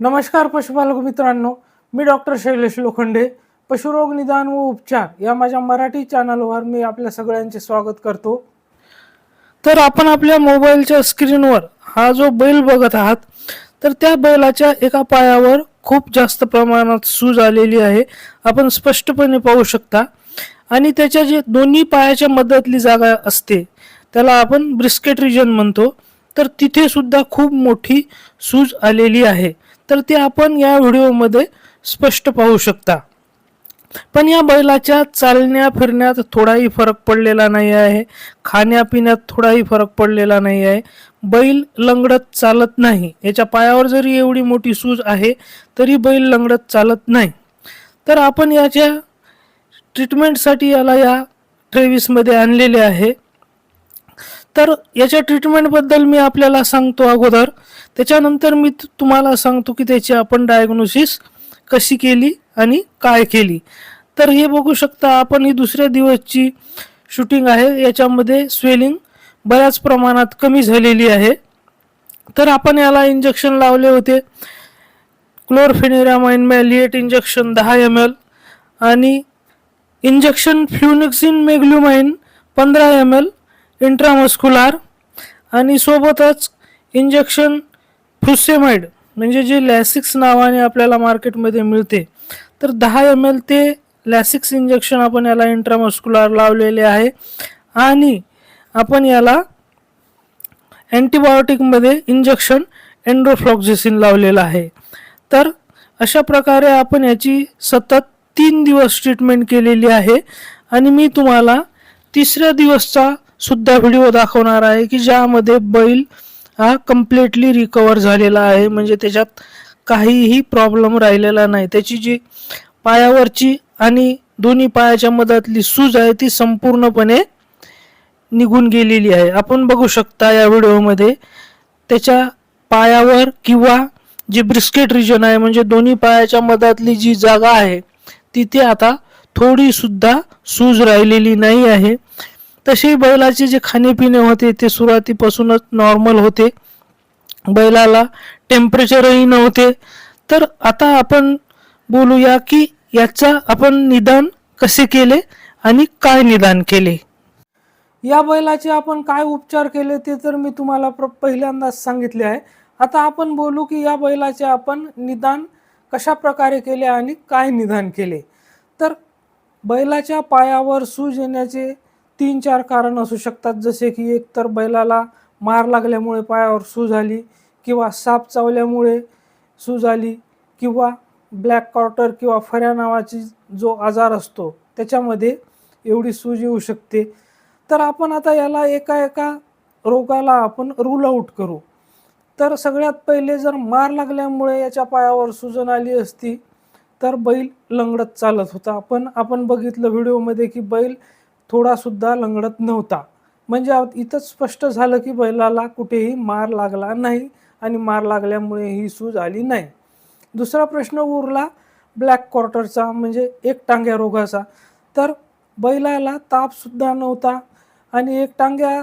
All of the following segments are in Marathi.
नमस्कार पशुपालक मित्रांनो मी डॉक्टर शैलेश लोखंडे पशुरोग निदान व उपचार या माझ्या मराठी चॅनलवर मी आपल्या सगळ्यांचे स्वागत करतो. तर आपण आपल्या मोबाईलच्या स्क्रीनवर हा जो बैल बघत आहात तर त्या बैलाच्या एका पायावर खूप जास्त प्रमाणात सूज आलेली आहे. आपण स्पष्टपणे पाहू शकता. आणि त्याच्या जे दोन्ही पायाच्या मदतली जागा असते त्याला आपण ब्रिस्केट रिजन म्हणतो. तर तिथे सुद्धा खूप मोठी सूज आलेली आहे. तर ते आपण या व्हिडिओमध्ये स्पष्ट पाहू शकता. पण या बैलाच्या चालण्या फिरण्यात थोडाही फरक पडलेला नाही आहे. खाण्यापिण्यात थोडाही फरक पडलेला नाही आहे. बैल लंगडत चालत नाही. याच्या पायावर जरी एवढी मोठी सूज आहे तरी बैल लंगडत चालत नाही. तर आपण याच्या ट्रीटमेंटसाठी याला या ट्रेविसमध्ये आणलेले आहे. तर याच्या ट्रीटमेंटबद्दल मी आपल्याला सांगतो अगोदर. त्याच्यानंतर मी तु- तुम्हाला सांगतो की त्याची आपण डायग्नोसिस कशी केली आणि काय केली. तर हे बघू शकता आपण ही दुसऱ्या दिवसची शूटिंग आहे. याच्यामध्ये स्वेलिंग बऱ्याच प्रमाणात कमी झालेली आहे. तर आपण याला इंजेक्शन लावले होते. क्लोरफेनिरामाइन मॅलिएट इंजेक्शन दहा एम एल आणि इंजेक्शन फ्लुनिक्सिन मेग्ल्युमाइन पंधरा एम एल इंट्रामस्क्युलार आणि सोबतच इंजेक्शन फ्रुसेमाइड म्हणजे जे लॅसिक्स नावाने आपल्याला मार्केटमध्ये मिळते. तर दहा एम एल ते लॅसिक्स इंजेक्शन आपण याला इंट्रामस्क्युलार लावलेले आहे. आणि आपण याला अँटीबायोटिकमध्ये इंजेक्शन एन्ड्रोफ्लॉक्झेसिन लावलेलं आहे. तर अशा प्रकारे आपण याची सतत तीन दिवस ट्रीटमेंट केलेली आहे. आणि मी तुम्हाला तिसऱ्या दिवसचा सुद्धा व्हिडिओ दाखवणार आहे की ज्यामध्ये बैल हा कम्प्लिटली रिकवर झालेला आहे. म्हणजे त्याच्यात काहीही प्रॉब्लेम राहिलेला नाही. त्याची जी पायावरची आणि दोन्ही पायाच्या मधातली सूज आहे ती संपूर्णपणे निघून गेलेली आहे. आपण बघू शकता या व्हिडिओमध्ये त्याच्या पायावर किंवा जी ब्रिस्केट रिजन आहे म्हणजे दोन्ही पायाच्या मधातली जी जागा आहे तिथे आता थोडीसुद्धा सूज राहिलेली नाही आहे. तसे बैलाचे जे खाणेपिणे होते ते सुरुवातीपासूनच नॉर्मल होते. बैलाला टेम्परेचरही नव्हते. तर आता आपण बोलूया की याचा आपण निदान कसे केले आणि काय निदान केले? या बैलाचे आपण काय उपचार केले ते तर मी तुम्हाला प्र पहिल्यांदाच सांगितले आहे. आता आपण बोलू की या बैलाचे आपण निदान कशा प्रकारे केले आणि काय निदान केले? तर बैलाच्या पायावर सूज येण्याचे तीन चार कारण असू शकतात. जसे की एक तर बैलाला मार लागल्यामुळे पायावर सूज आली किंवा साप चावल्यामुळे सूज आली किंवा ब्लॅक कॉर्टर किंवा फऱ्या नावाची जो आजार असतो त्याच्यामध्ये एवढी सूज येऊ शकते. तर आपण आता याला एका एका रोगाला आपण रूल आऊट करू. तर सगळ्यात पहिले जर मार लागल्यामुळे याच्या पायावर सुजन आली असती तर बैल लंगडत चालत होता. पण आपण बघितलं व्हिडिओमध्ये की बैल थोडासुद्धा लंगडत नव्हता. म्हणजे इथंच स्पष्ट झालं की बैलाला कुठेही मार लागला नाही आणि मार लागल्यामुळे ही सूज आली नाही. दुसरा प्रश्न उरला ब्लॅक क्वार्टरचा म्हणजे एक टांग्या रोगाचा. तर बैलाला तापसुद्धा नव्हता आणि एक टांग्या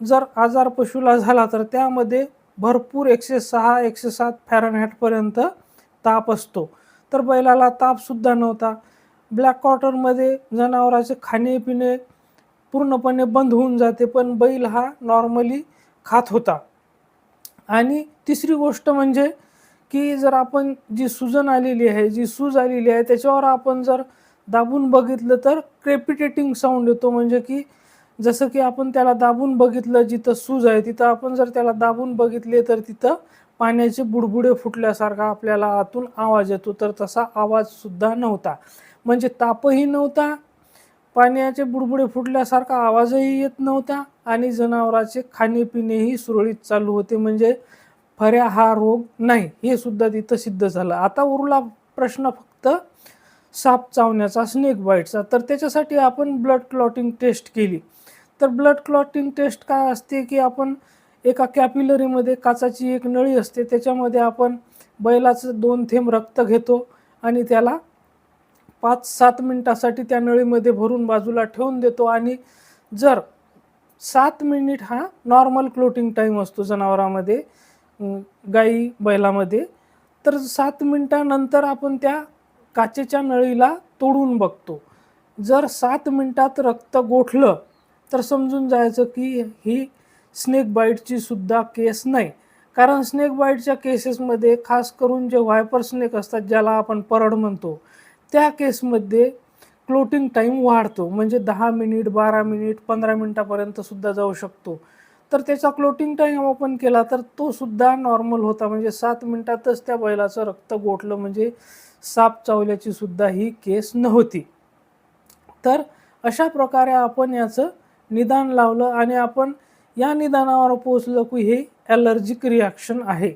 जर आजार पशुला झाला तर त्यामध्ये भरपूर एकशे सहा एकशे सात फॅरनहॅटपर्यंत ताप असतो. तर बैलाला तापसुद्धा नव्हता. ब्लॅक क्वार्टरमध्ये जनावराचे खाणेपिणे पूर्णपणे बंद होऊन जाते पण बैल हा नॉर्मली खात होता. आणि तिसरी गोष्ट म्हणजे की जर आपण जी सुजन आलेली आहे जी सूज आलेली आहे त्याच्यावर आपण जर दाबून बघितलं तर क्रेपिटेटिंग साऊंड येतो. म्हणजे की जसं की आपण त्याला दाबून बघितलं जिथं सूज आहे तिथं आपण जर त्याला दाबून बघितले तर तिथं पाण्याचे बुडबुडे फुटल्यासारखा आपल्याला आतून आवाज येतो. तर तसा आवाजसुद्धा नव्हता. म्हणजे तापही नव्हता पाण्याचे बुडबुडे फुटल्यासारखा आवाजही येत नव्हता आणि जनावराचे खाणेपिणेही सुरळीत चालू होते. म्हणजे फऱ्या हा रोग नाही हे सुद्धा तिथं सिद्ध झालं. आता उरला प्रश्न फक्त साप चावण्याचा स्नेक बाईटचा तर त्याच्यासाठी आपण ब्लड क्लॉटिंग टेस्ट केली. तर ब्लड क्लॉटिंग टेस्ट काय असते की आपण एका कॅपिलरीमध्ये काचाची एक नळी असते त्याच्यामध्ये आपण बैलाचं दोन थेंब रक्त घेतो आणि त्याला पाच सात मिनिटासाठी त्या नळीमध्ये भरून बाजूला ठेवून देतो आणि जर सात मिनिट हा नॉर्मल क्लोटिंग टाईम असतो जनावरामध्ये गाई बैलामध्ये तर सात मिनटानंतर आपण त्या काचेच्या नळीला तोडून बघतो. जर सात मिनिटात रक्त गोठलं तर समजून जायचं की ही स्नेक बाईटची सुद्धा केस नाही. कारण स्नेक बाईटच्या केसेसमध्ये खास करून जे व्हायपर स्नेक असतात ज्याला आपण परड म्हणतो त्या केसमध्ये क्लोटिंग टाईम वाढतो. म्हणजे दहा मिनिट बारा मिनिट पंधरा मिनिटापर्यंत सुद्धा जाऊ शकतो. तर त्याचा क्लोटिंग टाईम आपण केला तर तो सुद्धा नॉर्मल होता. म्हणजे सात मिनिटातच त्या बैलाचं रक्त गोठलं. म्हणजे साप चावल्याची सुद्धा ही केस नव्हती. तर अशा प्रकारे आपण याचं निदान लावलं आणि आपण या निदानावर पोचलो की हे ॲलर्जिक रिॲक्शन आहे.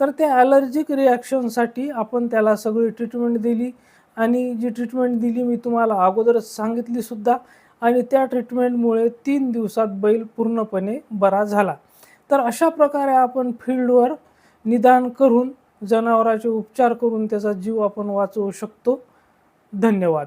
तर त्या ॲलर्जिक रिॲक्शनसाठी आपण त्याला सगळी ट्रीटमेंट दिली. आणि जी ट्रीटमेंट दिली मी तुम्हाला अगोदरच सांगितली सुद्धा आणि त्या ट्रीटमेंटमुळे तीन दिवसात बैल पूर्णपणे बरा झाला. तर अशा प्रकारे आपण फील्डवर निदान करून जनावराचे उपचार करून त्याचा जीव आपण वाचवू शकतो. धन्यवाद.